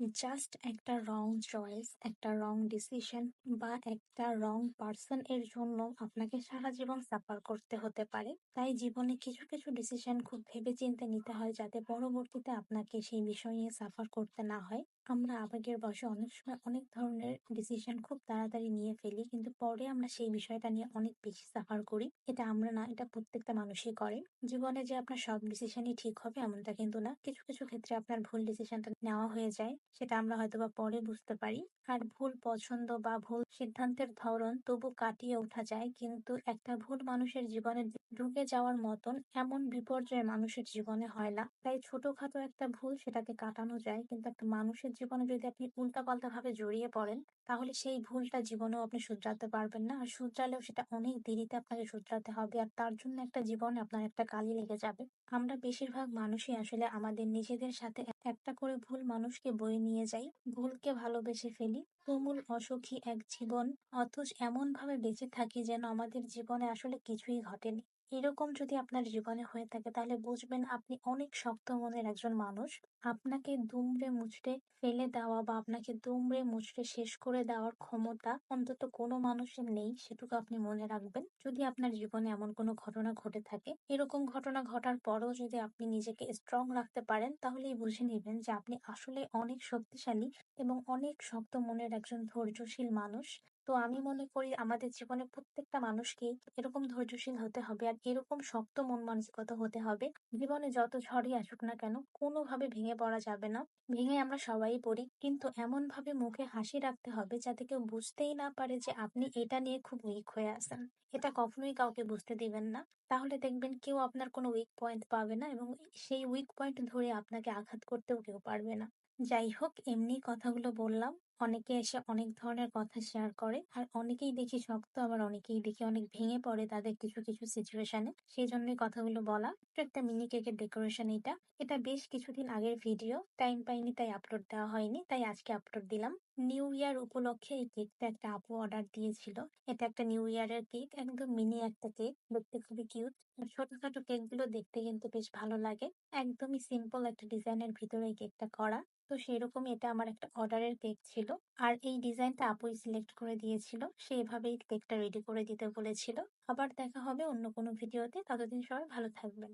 Just একটা রং choice, একটা রং decision বা একটা রং পার্সন এর জন্য আপনাকে সারা জীবন সাফার করতে হতে পারে। তাই জীবনে কিছু, কিছু ডিসিশন খুব ভেবেচিন্তে নিতে হয় যাতে পরবর্তীতে আপনাকে সেই বিষয় নিয়ে সাফার করতে না হয়। আমরা আবেগের বশে অনেক সময় অনেক ধরনের ডিসিশন খুব তাড়াতাড়ি নিয়ে ফেলি কিন্তু পরে আমরা সেই বিষয়টা নিয়ে অনেক বেশি সাফার করি। এটা আমরা না এটা প্রত্যেকটা মানুষই করে। জীবনে যে আপনার সব ডিসিশনই ঠিক হবে এমনটা কিন্তু না। কিছু, কিছু ক্ষেত্রে আপনার ভুল ডিসিশনটা নেওয়া হয়ে যায়। সেটা আমরা হয়তো বা পরে বুঝতে পারি। আর ভুল পছন্দ বা ভুল সিদ্ধান্তের ধরন তবু কাটিয়ে ওঠা যায় কিন্তু একটা ভুল মানুষের জীবনে ঢুকে যাওয়ার মতন এমন বিপর্যয় মানুষের জীবনে হয় না তাই ছোটখাটো একটা ভুল সেটাকে কাটানো যায় কিন্তু একটা মানুষের জীবনে যদি আপনি উল্টাপাল্টা ভাবে জড়িয়ে পড়েন, তাহলে সেই ভুলটা জীবনেও আপনি শুধরাতে পারবেন না। আর শুধরালেও সেটা অনেক দেরিতে আপনাকে শুধরাতে হবে আর তার জন্য একটা জীবনে আপনার একটা কালি লেগে যাবে। আমরা বেশিরভাগ মানুষই আসলে আমাদের নিজেদের সাথে একটা করে ভুল মানুষকে বয়ে নিয়ে যাই, ভুলকে ভালোবেসে ফেলি। তুমুল অসুখী এক জীবন, অথচ এমন ভাবে বেঁচে থাকি যেন আমাদের জীবনে আসলে কিছুই ঘটেনি। এরকম যদি আপনার জীবনে হয়ে থাকে, তাহলে বুঝবেন আপনি অনেক শক্ত মনের একজন মানুষ। আপনাকে দুমড়ে মুচড়ে ফেলে দেওয়া বা আপনাকে দুমড়ে মুচড়ে শেষ করে দেওয়ার ক্ষমতা অন্তত কোনো মানুষের নেই, সেটুকু আপনি মনে রাখবেন। যদি আপনার জীবনে এমন কোনো ঘটনা ঘটে থাকে, এরকম ঘটনা ঘটার পরও যদি আপনি নিজেকে স্ট্রং রাখতে পারেন, তাহলেই বুঝে নেবেন যে আপনি আসলে অনেক শক্তিশালী এবং অনেক শক্ত মনের একজন ধৈর্যশীল মানুষ। তো আমি মনে করি আমাদের জীবনে প্রত্যেকটা মানুষকে এরকম ধৈর্যশীল হতে হবে আর এরকম শক্ত মন মানসিকতা হতে হবে। জীবনে যত ঝড়ই আসুক না কেন কোনোভাবে ভেঙে পড়া যাবে না। ভেঙে আমরা সবাই পড়ি কিন্তু এমন ভাবে মুখে হাসি রাখতে হবে যাতে কেউ বুঝতেই না পারে যে আপনি এটা নিয়ে খুব উইক হয়ে আছেন। এটা কখনোই কাউকে বুঝতে দিবেন না। তাহলে দেখবেন কেউ আপনার কোনো উইক পয়েন্ট পাবে না এবং সেই উইক পয়েন্ট ধরে আপনাকে আঘাত করতেও কেউ পারবে না। যাই হোক, এমনি কথাগুলো বললাম। অনেকে এসে অনেক ধরনের কথা শেয়ার করে। আর অনেকেই দেখি শক্ত, আবার অনেকেই দেখি অনেক ভেঙে পড়ে তাদের কিছু কিছু সিচুয়েশনে সেই জন্যই কথাগুলো বলা। একটা মিনি কেকের ডেকোরেশন এটা। এটা বেশ কিছুদিন আগের ভিডিও টাইম পাইনি, তাই আপলোড দেওয়া হয়নি। তাই আজকে আপলোড দিলাম। নিউ ইয়ার উপলক্ষে এই কেকটা একটা আপু অর্ডার দিয়েছিল। এটা একটা নিউ ইয়ারের কেক একদম মিনি একটা কেক দেখতে খুবই কিউট ছোটখাটো কেকগুলো দেখতে কিন্তু বেশ ভালো লাগে। একদমই সিম্পল একটা ডিজাইনের ভিতরে এই কেকটা করা। তো সেরকম এটা আমার একটা অর্ডারের কেক ছিল। আর এই ডিজাইনটা আপুই সিলেক্ট করে দিয়েছিল। সে এভাবেই কেকটা রেডি করে দিতে বলেছিল। আবার দেখা হবে অন্য কোনো ভিডিওতে। ততদিন সবাই ভালো থাকবেন।